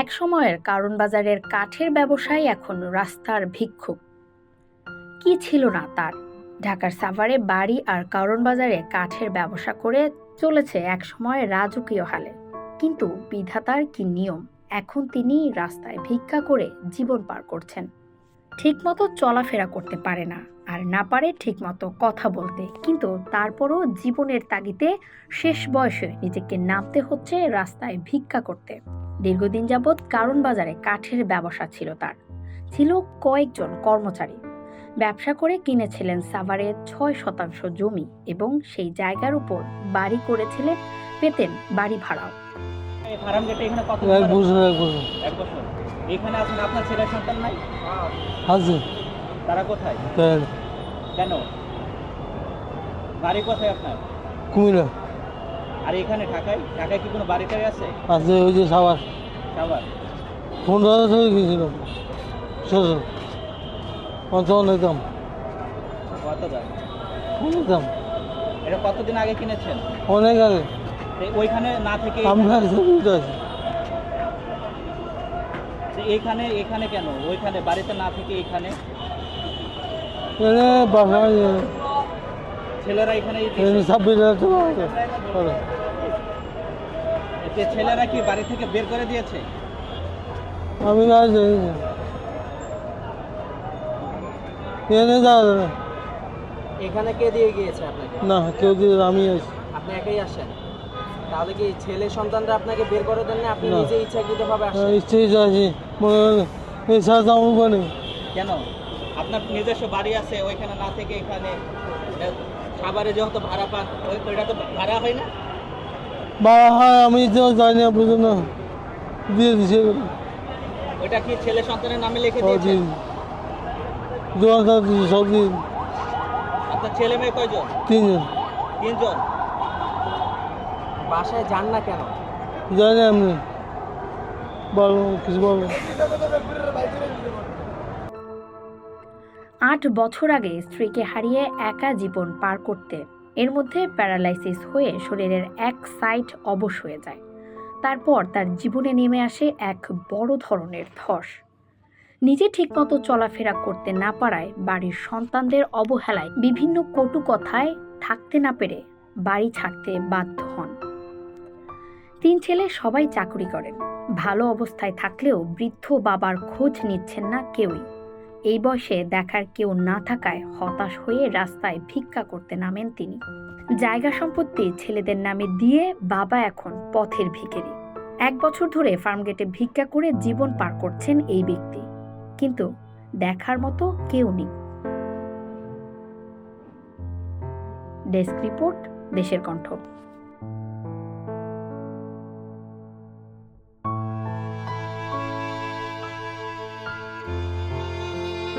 এক সময়ের কারণ বাজারের কাঠের ব্যবসায়ী এখন রাস্তার ভিক্ষুক কি ছিল না তার? ঢাকার সাভারে বাড়ি আর কারণ বাজারে কাঠের ব্যবসা করে চলেছে এক সময় রাজকীয় হালে। কিন্তু বিধাতার কি নিয়ম? এখন তিনি রাস্তায় ভিক্ষা করে জীবন পার করছেন। ঠিকমতো চলাফেরা করতে পারে না। আর না পারে ঠিকমতো কথা বলতে। কিন্তু তারপরও জীবনের তাগিতে শেষ বয়সে নিজেকে নামতে হচ্ছে রাস্তায় ভিক্ষা করতে। দীর্ঘদিন যাবৎ কারণ বাজারে কাঠের ব্যবসা ছিল তার। ছিল কয়েকজন কর্মচারী। ব্যবসা করে কিনেছিলেন সাভারের ছয় শতাংশ জমি এবং সেই জায়গার উপর বাড়ি করেছিলেন পেতেন বাড়ি ভাড়াও। এখানে আপনার ছেলে সন্তান নাই? তারা কোথায়? কেন? বাড়ি কোথায় আপনার? কুমিল্লা। আর এখানে ঢাকায়? ঢাকায় কি কোনো বাড়ি টাড়ি আছে? আছে ওই যে সাবার সবার পনেরো হাজার টাকা গিয়েছিলাম অত অনেক দাম কত দাম? অনেক দাম এটা কতদিন আগে কিনেছেন? অনেক আগে। ওইখানে না থেকে আমরা আছি এইখানে এখানে কেন? ওইখানে বাড়িতে না থেকে এখানে? বাসায় ছেলেরা এখানে ছাব্বিশ হাজার টাকা ছেলেরা কি বাড়ি থেকে বের করে দিয়েছে? আমি না এনে যাওয়া যাবে এখানে কে দিয়ে গিয়েছে আপনাকে? না কেউ দিয়ে আমি আছি। আপনি একাই আসেন তাহলে কি ছেলে সন্তানরা আপনাকে বের করে দেন না? আপনি। নিজে ইচ্ছাকৃতভাবে আসেন ইচ্ছে ইচ্ছে আছি। মনে হয় মানে কেন? আপনার নিজস্ব বাড়ি আছে ওইখানে না থেকে এখানে খাবারে যেহেতু ভাড়া পান ওইটা তো ভাড়া হয় না? হয় আমি তো জানি না বুঝো না। দিয়ে দিছে। ওইটা কি ছেলে সন্তানের নামে লিখে ও দিয়েছেন দিন। দোকান কাজ সব দিন। আপনার ছেলে মেয়ে কয়জন? তিনজন। তিনজন? বাসায় যান না কেন? জানি আমি বলো কিছু বলো। আট বছর আগে স্ত্রীকে হারিয়ে একা জীবন পার করতে। এর মধ্যে প্যারালাইসিস হয়ে শরীরের এক সাইড অবশ হয়ে যায়। তারপর তার জীবনে নেমে আসে এক বড় ধরনের ধস। নিজে ঠিকমতো চলাফেরা করতে না পারায় বাড়ির সন্তানদের অবহেলায় বিভিন্ন কটু কথায় থাকতে না পেরে বাড়ি ছাড়তে বাধ্য হন। তিন ছেলে সবাই চাকরি করেন। ভালো অবস্থায় থাকলেও বৃদ্ধ বাবার খোঁজ নিচ্ছেন না কেউই। এই বয়সে দেখার কেউ না থাকায় হতাশ হয়ে রাস্তায় ভিক্ষা করতে নামেন তিনি। জায়গা সম্পত্তি ছেলেদের নামে দিয়ে বাবা এখন পথের ভিখারি। এক বছর ধরে ফার্মগেটে ভিক্ষা করে জীবন পার করছেন এই ব্যক্তি। কিন্তু দেখার মতো কেউ নেই। ডেস্ক রিপোর্ট, দেশের কণ্ঠ।